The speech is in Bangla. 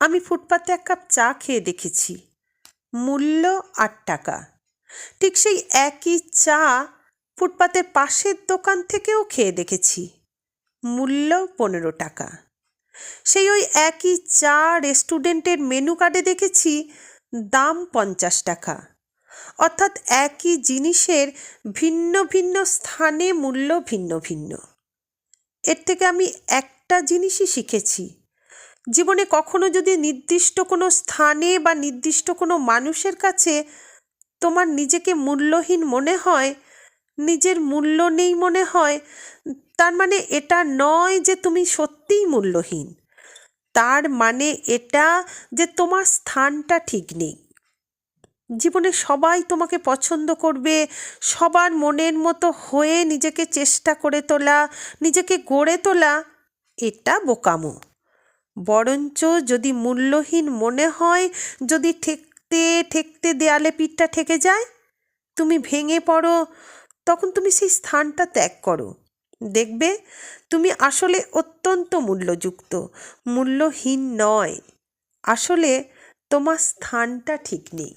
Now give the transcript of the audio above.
আমি ফুটপাতে এক কাপ চা খেয়ে দেখেছি। মূল্য আট টাকা। ঠিক সেই একই চা ফুটপাতের পাশের দোকান থেকেও খেয়ে দেখেছি। মূল্য পনেরো টাকা। সেই ওই একই চা রেস্টুরেন্টের মেনু কার্ডে দেখেছি, দাম পঞ্চাশ টাকা। অর্থাৎ একই জিনিসের ভিন্ন ভিন্ন স্থানে মূল্য ভিন্ন ভিন্ন। এর থেকে আমি একটা জিনিসই শিখেছি। জীবনে কখনো যদি নির্দিষ্ট কোনো স্থানে বা নির্দিষ্ট কোনো মানুষের কাছে তোমার নিজেকে মূল্যহীন মনে হয়, নিজের মূল্য নেই মনে হয়, তার মানে এটা নয় যে তুমি সত্যিই মূল্যহীন। তার মানে এটা যে তোমার স্থানটা ঠিক নেই। জীবনে সবাই তোমাকে পছন্দ করবে, সবার মনের মতো হয়ে নিজেকে চেষ্টা করে তোলা, নিজেকে গড়ে তোলা, এটা বোকামো। বরঞ্চ যদি মূল্যহীন মনে হয়, যদি ঠেকতে ঠেকতে দেয়ালে পিঠটা ঠেকে যায়, তুমি ভেঙে পড়ো, তখন তুমি সেই স্থানটা ত্যাগ করো। দেখবে, তুমি আসলে অত্যন্ত মূল্যযুক্ত, মূল্যহীন নয়। আসলে তোমার স্থানটা ঠিক নেই।